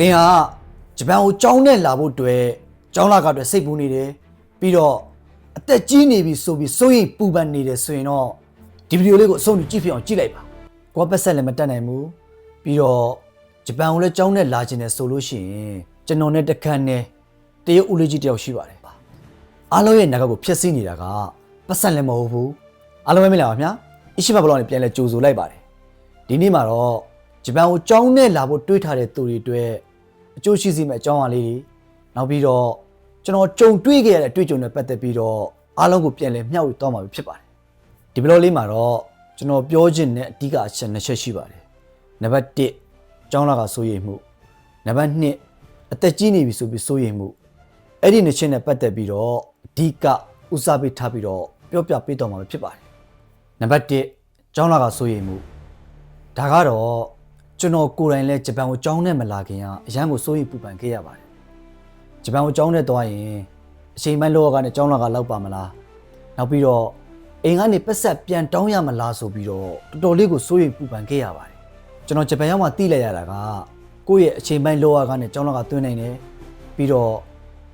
သင်ဟာဂျပန်ကိုကြောင်းနဲ့လာဖို့အတွက်ကြောင်းလာကအတွက်စိတ်ပူနေတယ်ပြီးတော့အသက်ကြီးနေပြီဆိုပြီးစိုးရိမ်ပူပန်နေတယ်ဆိုရင်တော့ဒီဗီဒီယိုလေးကိုအဆုံးထိကြည့်ဖြစ်အောင်ကြည့်လိုက်ပါကိုကပတ်ဆက်လည်းမတက်နိုင်ဘူးပြီးတော့ဂျပန်ကိုလည်းကြောင်းနဲ့လာခြင်းနဲ့ဆိုလို့ရှိရင်ကျွန်တော်နဲ့တခန့်နဲ့တရုတ်ဦးလေးကြီးတယောက်ရှိပါတယ်အားလုံးရဲ့နာကကိုဖျက်ဆီးနေတာကပတ်ဆက်လည်းမဟုတ်ဘူးအားလုံးပဲမင်္ဂလာပါခင်ဗျာအရှိမဘလော့နဲ့ပြန်လဲကြိုဆိုလိုက်ပါတယ်ဒီနေ့မှာတော့ဂျပန်ကိုကြောင်းနဲ့လာဖို့တွေးထားတဲ့သူတွေအတွက် အကျိုးရှိစေမယ့်အကြောင်းအရာလေးတွေနောက်ပြီးတော့ကျွန်တော်ကြုံတွေ့ခဲ့ရတဲ့အတွေ့အကြုံတွေပတ်သက်ပြီးတော့အားလုံးကိုပြန်လည်မျှဝေသွားမှာဖြစ်ပါတယ်ဒီဘလော့လေးမှာတော့ကျွန်တော်ပြောချင်တဲ့အဓိကအချက်နှစ်ချက်ရှိပါတယ်နံပါတ်1ကျောင်းလာကစိုးရိမ်မှုနံပါတ်2အသက်ကြီးနေပြီဆိုပြီးစိုးရိမ်မှုအဲ့ဒီနှစ်ချက်နဲ့ပတ်သက်ပြီးတော့အဓိကဦးစားပေးထားပြီးတော့ပြောပြပေးတော့မှာဖြစ်ပါတယ်နံပါတ်1ကျောင်းလာကစိုးရိမ်မှုဒါကတော့ ကျွန်တော်ကိုယ်တိုင်လည်းဂျပန်ကိုကြောင်းနဲ့မလာခင်ကအရန်ကိုစိုးရိမ်ပူပန်ခဲ့ရပါတယ်ဂျပန်ကိုကြောင်းနဲ့သွားရင်အချိန်ပိုင်းလောကနဲ့ကြောင်းလာကလောက်ပါမလားနောက်ပြီးတော့အိမ်ကနေပတ်ဆက်ပြန်တောင်းရမလားဆိုပြီးတော့တော်တော်လေးကိုစိုးရိမ်ပူပန်ခဲ့ရပါတယ်ကျွန်တော်ဂျပန်ရောက်မှသိလိုက်ရတာကကိုယ့်ရဲ့အချိန်ပိုင်းလောကနဲ့ကြောင်းလာကတွင်းနိုင်တယ်ပြီးတော့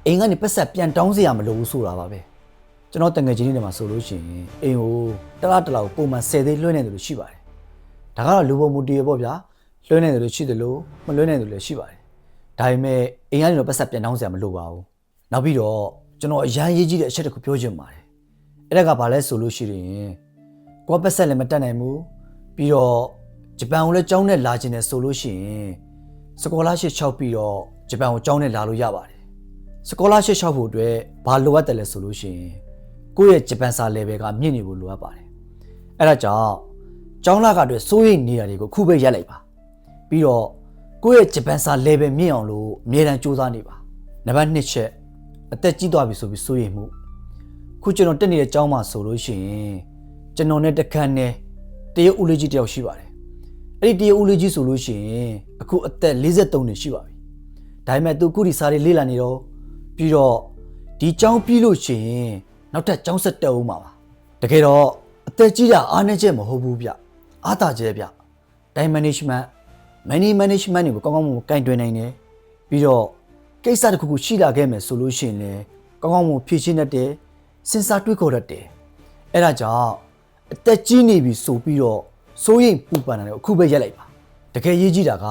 အိမ်ကနေပတ်ဆက်ပြန်တောင်းစရာမလိုဘူးဆိုတာပါပဲကျွန်တော်တငယ်ချင်းတွေမှာဆိုလို့ရှိရင်အိမ်ကိုတလားတလားကိုပုံမှန်10သေးလွှဲနေတယ်လို့ရှိပါတယ်ဒါကတော့လူပုံမူတည်ရပေါ့ဗျာ လွှဲနေတယ်လို့ရှိတယ်လို့မလွှဲနေတယ်လို့ရှိပါတယ်ဒါပေမဲ့အိမ်ကနေတော့ပတ်ဆက်ပြန်တောင်းစရာမလိုပါဘူးနောက်ပြီးတော့ကျွန်တော်အရန်ရေးကြီးတဲ့အချက်တစ်ခုပြောချင်ပါတယ်အဲ့ဒါကဘာလဲဆိုလို့ရှိရင်ကိုယ်ပတ်ဆက်လည်းမတက်နိုင်ဘူးပြီးတော့ဂျပန်ကိုလည်းကြောင်းနဲ့လာခြင်းနဲ့ဆိုလို့ရှိရင်စကောလာရှစ်6ပြီးတော့ဂျပန်ကိုကြောင်းနဲ့လာလို့ရပါတယ်စကောလာရှစ်6ဖို့အတွက်ဘာလိုအပ်တယ်လဲဆိုလို့ရှိရင်ကိုယ့်ရဲ့ဂျပန်စာ level ကမြင့်နေဖို့လိုအပ်ပါတယ်အဲ့ဒါကြောင့်ကျောင်းလာကအတွက်စိုးရိမ်နေတာတွေကိုခုပဲရက်လိုက်ပါ ပြီးတော့ကိုယ့်ရဲ့ဂျပန်စာ level မြင့်အောင်လို့အမြဲတမ်းစူးစမ်းနေပါနံပါတ်2ချက်အသက်ကြီးသွားပြီဆိုပြီးစိုးရိမ်မှုခုကျွန်တော်တက်နေတဲ့ကျောင်းမှာဆိုလို့ရှိရင်ကျွန်တော်နဲ့တခန့်နဲ့တရုတ်ဦးလေးကြီးတယောက်ရှိပါတယ်အဲ့ဒီတရုတ်ဦးလေးကြီးဆိုလို့ရှိရင်အခုအသက်53နှစ်ရှိပါပြီဒါပေမဲ့သူခုဒီစာလေးလေ့လာနေတော့ပြီးတော့ဒီကျောင်းပြီးလို့ရှိရင်နောက်ထပ်ကျောင်းဆက်တက်ဦးမှာပါတကယ်တော့အသက်ကြီးတာအားနည်းချက်မဟုတ်ဘူးဗျအားတာကျဲဗျ time management money management တွေကိုကောင်းကောင်းမွန်မွန်ကင်တွင်နိုင်တယ်ပြီးတော့ကိစ္စတစ်ခုခုရှိလာခဲ့မယ်ဆိုလို့ရှိရင်လည်းကောင်းကောင်းမွန်မွန်ဖြည့်ရှင်းတတ်တယ်စဉ်းစားတွေးခေါ်တတ်တယ်အဲ့ဒါကြောင့်အသက်ကြီးနေပြီဆိုပြီးတော့စိုးရိမ်ပူပန်တာတွေကိုအခုပဲရက်လိုက်ပါတကယ်ရေးကြည့်တာက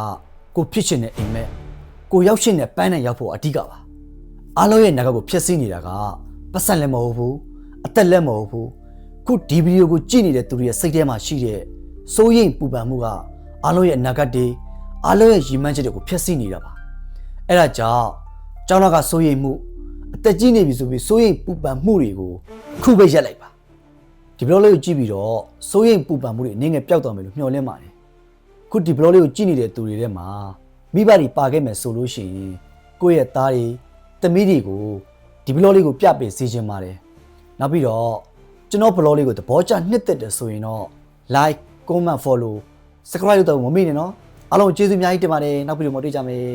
ကိုဖြစ်ရှင်တဲ့အိမ်မက်ကိုရောက်ရှင်တဲ့ပန်းနဲ့ရောက်ဖို့အဓိကပါအားလုံးရဲ့နာကကိုဖျက်ဆီးနေတာကပတ်စံလည်းမဟုတ်ဘူးအသက်လည်းမဟုတ်ဘူးခုဒီဗီဒီယိုကိုကြည့်နေတဲ့သူတွေရဲ့စိတ်ထဲမှာရှိတဲ့စိုးရိမ်ပူပန်မှုကအားလုံးရဲ့အနာဂတ်တွေ အားလုံးရဲ့ရည်မှန်းချက်တွေကိုဖျက်ဆီးနေတာပါအဲ့ဒါကြောင့်ကျောင်းလာကစိုးရိမ်မှုအသက်ကြီးနေပြီဆိုပြီးစိုးရိမ်ပူပန်မှုတွေကိုခုပဲရက်လိုက်ပါဒီဘလော့လေးကိုကြည့်ပြီးတော့စိုးရိမ်ပူပန်မှုတွေအနေငယ်ပျောက်သွားမယ်လို့မျှော်လင့်ပါတယ်ခုဒီဘလော့လေးကိုကြည့်နေတဲ့သူတွေထဲမှာမိဘတွေပါခဲ့မယ်ဆိုလို့ရှိရင်ကိုယ့်ရဲ့သားတွေသမီးတွေကိုဒီဘလော့လေးကိုပြပေးစေချင်ပါတယ်နောက်ပြီးတော့ကျွန်တော် blog လေးကိုသဘောကျနှစ်သက်တယ်ဆိုရင်တော့ like comment follow subscribe လုပ်တော့မမေ့နဲ့နော် အားလုံးကျေးဇူးအများကြီးတင်ပါတယ်နောက်ဗီဒီယိုမှာတွေ့ကြမယ်